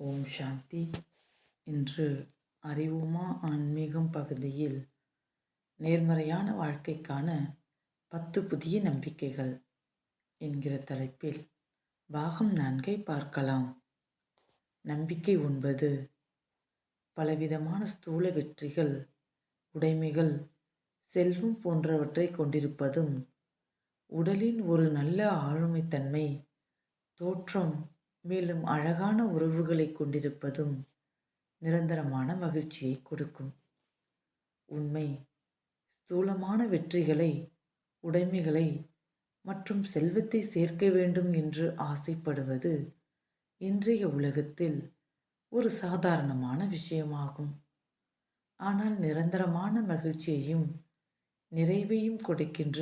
ஓம் சாந்தி. இன்று அறிவுமா ஆன்மீகம் பகுதியில் நேர்மறையான வாழ்க்கைக்கான பத்து புதிய நம்பிக்கைகள் என்கிற தலைப்பில் பாகம் நான்கை பார்க்கலாம். நம்பிக்கை ஒன்பது. பலவிதமான ஸ்தூல வெற்றிகள் உடைமைகள் செல்வம் போன்றவற்றை கொண்டிருப்பதும் உடலின் ஒரு நல்ல ஆளுமைத்தன்மை தோற்றம் மேலும் அழகான உறவுகளை கொண்டிருப்பதும் நிரந்தரமான மகிழ்ச்சியை கொடுக்கும். உண்மை ஸ்தூலமான வெற்றிகளை உடைமைகளை மற்றும் செல்வத்தை சேர்க்க வேண்டும் என்று ஆசைப்படுவது இன்றைய உலகத்தில் ஒரு சாதாரணமான விஷயமாகும். ஆனால் நிரந்தரமான மகிழ்ச்சியையும் நிறைவையும் கொடுக்கின்ற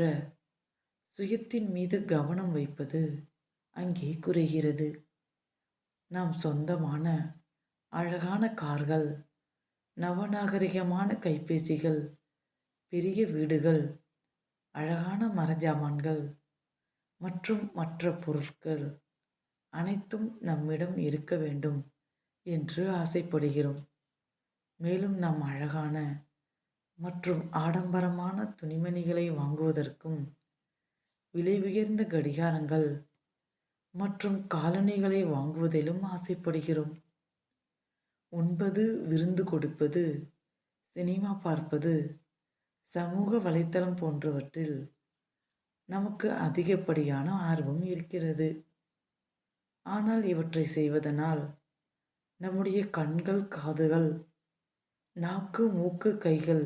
சுயத்தின் மீது கவனம் வைப்பது அங்கே குறைகிறது. நாம் சொந்தமான அழகான கார்கள் நவநாகரிகமான கைபேசிகள் பெரிய வீடுகள் அழகான மரஜாமான்கள் மற்றும் மற்ற பொருட்கள் அனைத்தும் நம்மிடம் இருக்க வேண்டும் என்று ஆசைப்படுகிறோம். மேலும் நாம் அழகான மற்றும் ஆடம்பரமான துணிமணிகளை வாங்குவதற்கும் விலை உயர்ந்த கடிகாரங்கள் மற்றும் காலணிகளை வாங்குவதிலும் ஆசைப்படுகிறோம். உண்பது விருந்து கொடுப்பது சினிமா பார்ப்பது சமூக வலைத்தளம் போன்றவற்றில் நமக்கு அதிகப்படியான ஆர்வம் இருக்கிறது. ஆனால் இவற்றை செய்வதனால் நம்முடைய கண்கள் காதுகள் நாக்கு மூக்கு கைகள்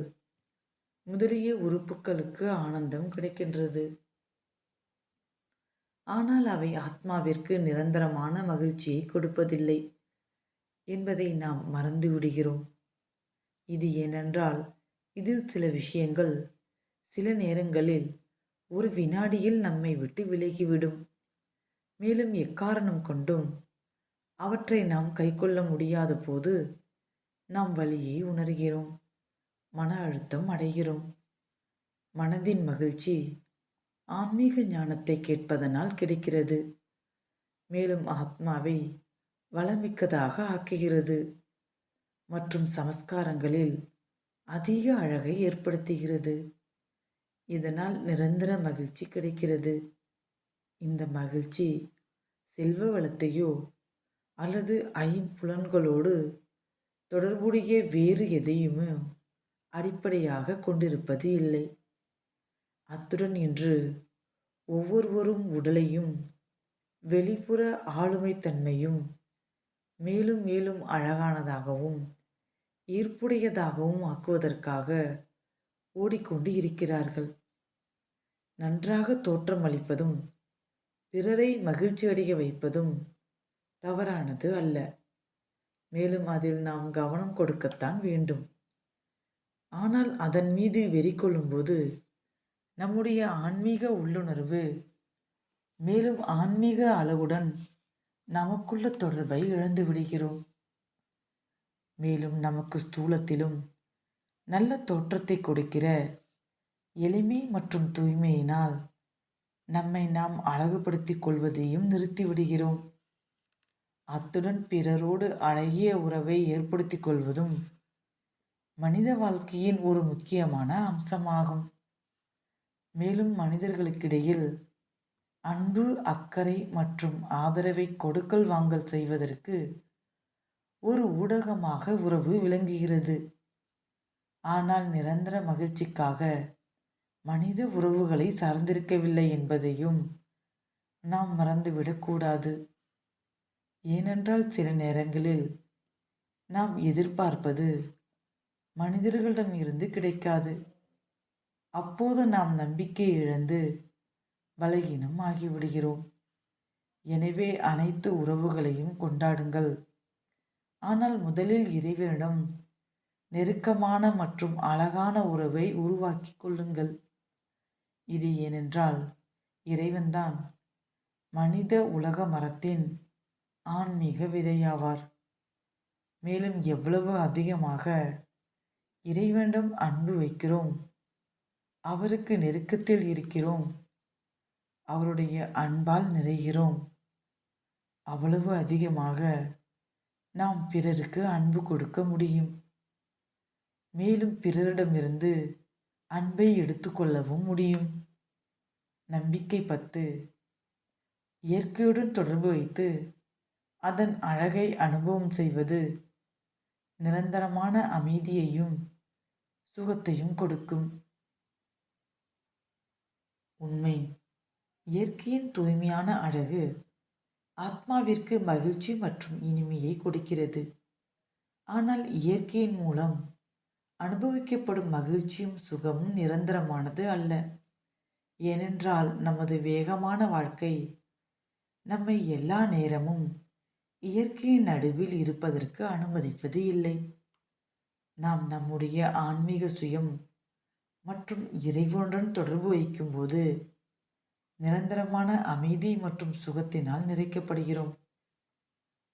முதலிய உறுப்புகளுக்கு ஆனந்தம் கிடைக்கின்றது. ஆனால் அவை ஆத்மாவிற்கு நிரந்தரமான மகிழ்ச்சியை கொடுப்பதில்லை என்பதை நாம் மறந்து விடுகிறோம். இது ஏனென்றால் இதில் சில விஷயங்கள் சில நேரங்களில் ஒரு வினாடியில் நம்மை விட்டு விலகிவிடும். மேலும் எக்காரணம் கொண்டும் அவற்றை நாம் கைக்கொள்ள முடியாத போது நாம் வழியை உணர்கிறோம் மன அழுத்தம் அடைகிறோம். மனதின் மகிழ்ச்சி ஆன்மீக ஞானத்தை கேட்பதனால் கிடைக்கிறது. மேலும் ஆத்மாவை வளமிக்கதாக ஆக்குகிறது. மற்றும் சமஸ்காரங்களில் அதிக அழகை ஏற்படுத்துகிறது. இதனால் நிரந்தர மகிழ்ச்சி கிடைக்கிறது. இந்த மகிழ்ச்சி செல்வ வளத்தையோ அல்லது ஐம்புலன்களோடு தொடர்புடைய வேறு எதையுமே அடிப்படையாக கொண்டிருப்பது இல்லை. அத்துடன் இன்று ஒவ்வொருவரும் உடலையும் வெளிப்புற ஆளுமைத்தன்மையும் மேலும் மேலும் அழகானதாகவும் ஈர்ப்புடையதாகவும் ஆக்குவதற்காக ஓடிக்கொண்டு இருக்கிறார்கள். நன்றாக தோற்றமளிப்பதும் பிறரை மகிழ்ச்சியடைய வைப்பதும் தவறானது அல்ல. மேலும் அதில் நாம் கவனம் கொடுக்கத்தான் வேண்டும். ஆனால் அதன் மீது வெறி கொள்ளும்போது நம்முடைய ஆன்மீக உள்ளுணர்வு மேலும் ஆன்மீக அளவுடன் நமக்குள்ள தொடர்பை இழந்து விடுகிறோம். மேலும் நமக்கு ஸ்தூலத்திலும் நல்ல தோற்றத்தை கொடுக்கிற எளிமை மற்றும் தூய்மையினால் நம்மை நாம் அழகுபடுத்திக் கொள்வதையும் நிறுத்திவிடுகிறோம் அத்துடன் பிறரோடு அழகிய உறவை ஏற்படுத்திக் கொள்வதும் மனித வாழ்க்கையின் ஒரு முக்கியமான அம்சமாகும். மேலும் மனிதர்களுக்கிடையில் அன்பு அக்கறை மற்றும் ஆதரவை கொடுக்கல் வாங்கல் செய்வதற்கு ஒரு ஊடகமாக உறவு விளங்குகிறது. ஆனால் நிரந்தர மகிழ்ச்சிக்காக மனித உறவுகளை சார்ந்திருக்கவில்லை என்பதையும் நாம் மறந்துவிடக்கூடாது ஏனென்றால் சில நேரங்களில் நாம் எதிர்பார்ப்பது மனிதர்களிடம் இருந்து கிடைக்காது. அப்போது நாம் நம்பிக்கை இழந்து பலகீனம் ஆகிவிடுகிறோம். எனவே அனைத்து உறவுகளையும் கொண்டாடுங்கள். ஆனால் முதலில் இறைவனிடம் நெருக்கமான மற்றும் அழகான உறவை உருவாக்கி கொள்ளுங்கள். இது ஏனென்றால் இறைவன்தான் மனித உலக மரத்தின் ஆன்மீக விதையாவார். மேலும் எவ்வளவு அதிகமாக இறைவனிடம் அன்பு வைக்கிறோம் அவருக்கு நெருக்கத்தில் இருக்கிறோம். அவருடைய அன்பால் நிறைகிறோம். அவ்வளவு அதிகமாக நாம் பிறருக்கு அன்பு கொடுக்க முடியும். மேலும் பிறரிடமிருந்து அன்பை எடுத்துக்கொள்ளவும் முடியும். நம்பிக்கை பத்து. இயற்கையுடன் தொடர்பு வைத்து அதன் அழகை அனுபவம் செய்வது நிரந்தரமான அமைதியையும் சுகத்தையும் கொடுக்கும். உண்மை. இயற்கையின் தூய்மையான அழகு ஆத்மாவிற்கு மகிழ்ச்சி மற்றும் இனிமையை கொடுக்கிறது. ஆனால் இயற்கையின் மூலம் அனுபவிக்கப்படும் மகிழ்ச்சியும் சுகமும் நிரந்தரமானது அல்ல. ஏனென்றால் நமது வேகமான வாழ்க்கை நம்மை எல்லா நேரமும் இயற்கையின் நடுவில் இருப்பதற்கு அனுமதிப்பது இல்லை. நாம் நம்முடைய ஆன்மீக சுயம் மற்றும் இறைவனுடன் தொடர்பு வைக்கும்போது நிரந்தரமான அமைதி மற்றும் சுகத்தினால் நிறைக்கப்படுகிறோம்.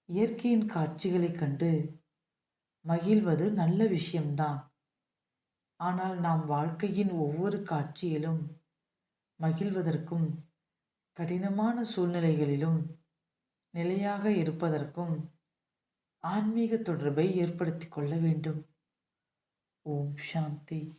இயற்கையின் காட்சிகளைக் கண்டு மகிழ்வது நல்ல விஷயம்தான். ஆனால் நாம் வாழ்க்கையின் ஒவ்வொரு காட்சியிலும் மகிழ்வதற்கும் கடினமான சூழ்நிலைகளிலும் நிலையாக இருப்பதற்கும் ஆன்மீக தொடர்பை ஏற்படுத்தி கொள்ள வேண்டும். ஓம் சாந்தி.